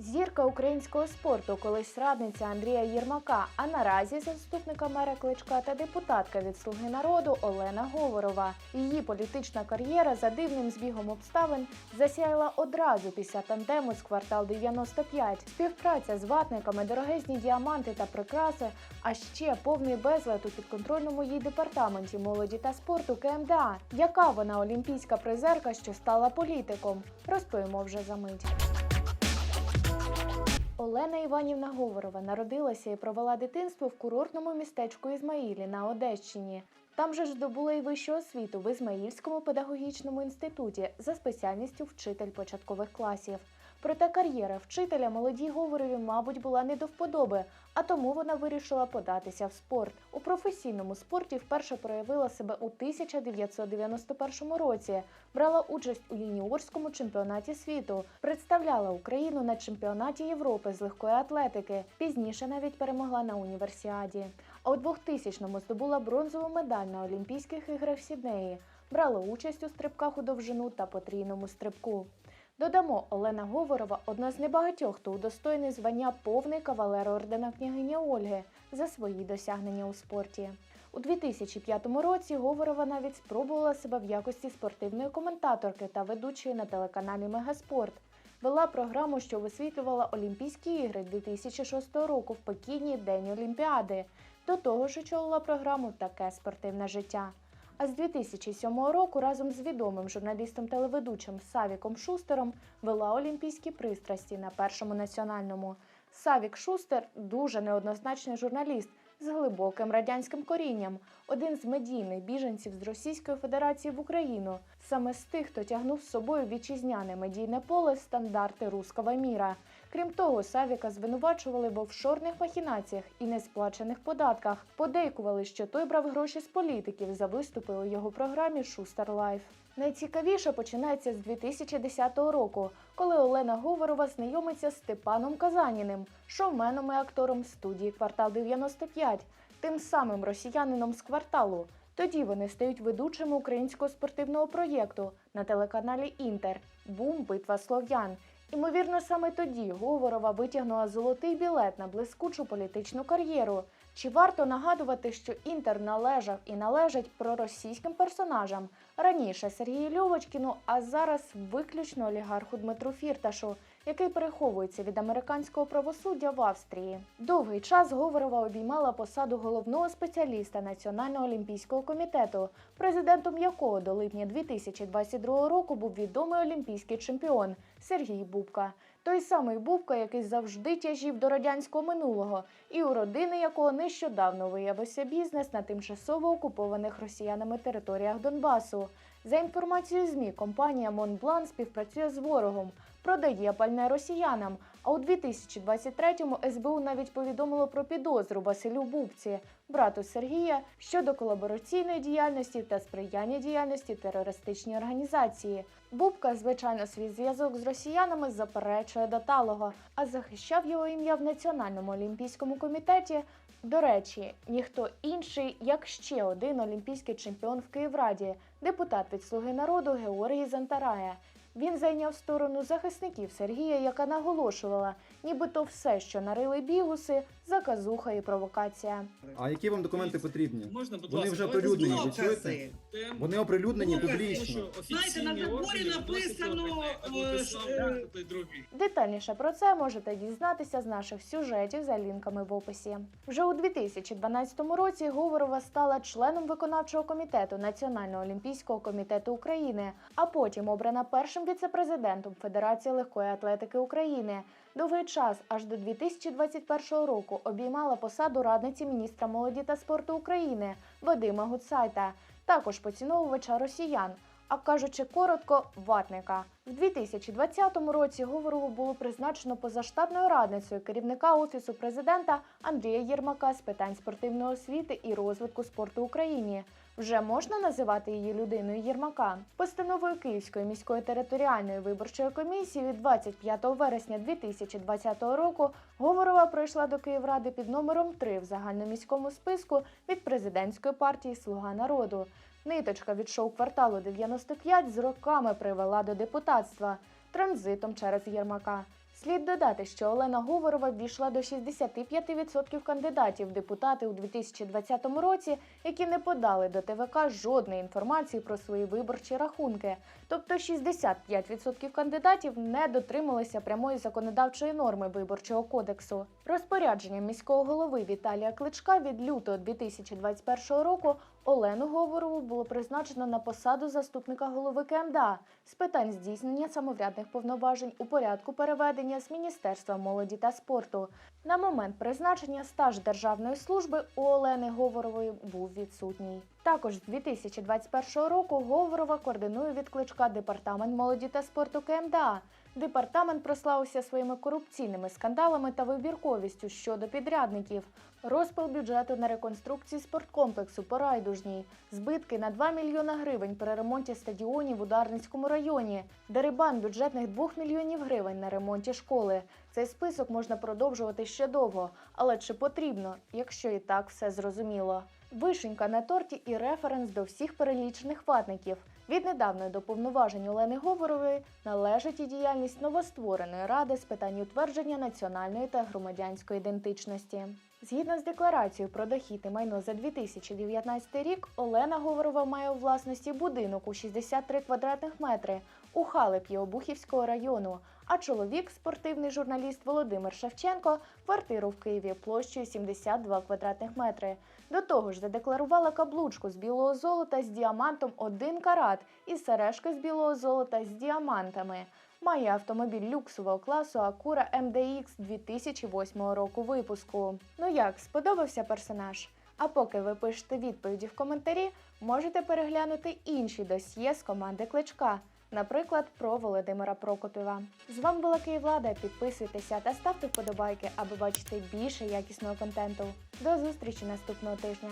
Зірка українського спорту, колись радниця Андрія Єрмака, а наразі заступника мера Кличка та депутатка від Слуги народу Олена Говорова. Її політична кар'єра за дивним збігом обставин засяяла одразу після тандему з квартал 95. Співпраця з ватниками, дорогезні діаманти та прикраси, а ще повний безлад у підконтрольному їй департаменті молоді та спорту КМДА. Яка вона олімпійська призерка, що стала політиком? Розповімо вже за мить. Олена Іванівна Говорова народилася і провела дитинство в курортному містечку Ізмаїлі на Одещині. Там же ж здобула й вищу освіту в Ізмаїльському педагогічному інституті за спеціальністю вчитель початкових класів. Проте кар'єра вчителя молодій Говорові, мабуть, була не до вподоби, а тому вона вирішила податися в спорт. У професійному спорті вперше проявила себе у 1991 році. Брала участь у юніорському чемпіонаті світу, представляла Україну на чемпіонаті Європи з легкої атлетики. Пізніше навіть перемогла на універсіаді. А у 2000-му здобула бронзову медаль на Олімпійських іграх Сіднеї. Брала участь у стрибках у довжину та потрійному стрибку. Додамо, Олена Говорова одна з небагатьох, хто удостоєний звання повний кавалер ордена княгині Ольги за свої досягнення у спорті. У 2005 році Говорова навіть спробувала себе в якості спортивної коментаторки та ведучої на телеканалі Мегаспорт. Вела програму, що висвітлювала Олімпійські ігри 2006 року в Пекіні День Олімпіади. До того ж очолила програму Таке спортивне життя. А з 2007 року разом з відомим журналістом-телеведучим Савіком Шустером вела олімпійські пристрасті на першому національному. Савік Шустер дуже неоднозначний журналіст з глибоким радянським корінням, один з медійних біженців з Російської Федерації в Україну, саме з тих, хто тягнув з собою вітчизняне медійне поле стандарти руского міра. Крім того, Савіка звинувачували в офшорних махінаціях і несплачених податках. Подейкували, що той брав гроші з політиків за виступи у його програмі Шустер Лайф. Найцікавіше починається з 2010 року, коли Олена Говорова знайомиться з Степаном Казаніним, шоуменом і актором студії Квартал 95, тим самим росіянином з кварталу. Тоді вони стають ведучими українського спортивного проєкту на телеканалі Інтер Бум Битва Слов'ян. Імовірно, саме тоді Говорова витягнула золотий білет на блискучу політичну кар'єру. Чи варто нагадувати, що Інтер належав і належить проросійським персонажам раніше Сергію Льовочкіну, а зараз виключно олігарху Дмитру Фірташу, який переховується від американського правосуддя в Австрії. Довгий час Говорова обіймала посаду головного спеціаліста Національного олімпійського комітету, президентом якого до липня 2022 року був відомий олімпійський чемпіон Сергій Бубка. Той самий Бубка, який завжди тяжів до радянського минулого, і у родини якого нещодавно виявився бізнес на тимчасово окупованих росіянами територіях Донбасу. За інформацією ЗМІ, компанія Монблан співпрацює з ворогом, продає пальне росіянам. А у 2023-му СБУ навіть повідомило про підозру Василю Бубці, брату Сергія, щодо колабораційної діяльності та сприяння діяльності терористичній організації. Бубка, звичайно, свій зв'язок з росіянами заперечує до талого, а захищав його ім'я в Національному олімпійському комітеті. До речі, ніхто інший, як ще один олімпійський чемпіон в Київраді, депутат від Слуги народу Георгій Зантарая. Він зайняв сторону захисників Сергія, яка наголошувала, нібито все, що нарили бігуси, заказуха і провокація. А які вам документи потрібні? Можна, будь Вони ласка, вже давайте оприлюднені, ви докази. чуєте? Тем- Вони оприлюднені Докази, публічно. Знаєте, на заборі написано, е, е, той другий. Детальніше про це можете дізнатися з наших сюжетів за лінками в описі. Вже у 2012 році Говорова стала членом виконавчого комітету Національного олімпійського комітету України, а потім обрана першим віцепрезидентом Федерації легкої атлетики України. Довгий час, аж до 2021 року, обіймала посаду радниці міністра молоді та спорту України Вадима Гуцайта, також поціновувача росіян. А кажучи коротко, ватника. В 2020 році Говорову було призначено позаштатною радницею керівника офісу президента Андрія Єрмака з питань спортивної освіти і розвитку спорту Україні. Вже можна називати її людиною Єрмака. Постановою Київської міської територіальної виборчої комісії від 25 вересня 2020 року Говорова пройшла до Київради під номером 3 в загальноміському списку від президентської партії Слуга народу. Ниточка від шоу-кварталу 95 з роками привела до депутатства транзитом через Єрмака. Слід додати, що Олена Говорова ввійшла до 65% кандидатів депутати у 2020 році, які не подали до ТВК жодної інформації про свої виборчі рахунки. Тобто 65% кандидатів не дотрималися прямої законодавчої норми виборчого кодексу. Розпорядженням міського голови Віталія Кличка від лютого 2021 року Олену Говорову було призначено на посаду заступника голови КМДА з питань здійснення самоврядних повноважень у порядку переведення з Міністерства молоді та спорту. На момент призначення стаж державної служби у Олени Говорової був відсутній. Також з 2021 року Говорова координує від кличка департамент молоді та спорту КМДА. Департамент прославився своїми корупційними скандалами та вибірковістю щодо підрядників, розпил бюджету на реконструкцію спорткомплексу по райдужній, збитки на 2 мільйона гривень при ремонті стадіонів в Ударницькому районі, дерибан бюджетних 2 мільйонів гривень на ремонті школи. Цей список можна продовжувати ще довго, але чи потрібно, якщо і так все зрозуміло? Вишенька на торті і референс до всіх перелічених ватників. Віднедавна до повноважень Олени Говорової належить і діяльність новоствореної ради з питань утвердження національної та громадянської ідентичності. Згідно з декларацією про дохід і майно за 2019 рік, Олена Говорова має у власності будинок у 63 квадратних метри у Халеп'ї Обухівського району, а чоловік, спортивний журналіст Володимир Шевченко, квартиру в Києві площею 72 квадратних метри. До того ж, задекларувала каблучку з білого золота з діамантом 1 карат і сережки з білого золота з діамантами. Має автомобіль люксового класу Acura MDX 2008 року випуску. Ну як, сподобався персонаж? А поки ви пишете відповіді в коментарі, можете переглянути інші досьє з команди Кличка, наприклад, про Володимира Прокопіва. З вами була Київлада. Підписуйтеся та ставте вподобайки, аби бачити більше якісного контенту. До зустрічі наступного тижня.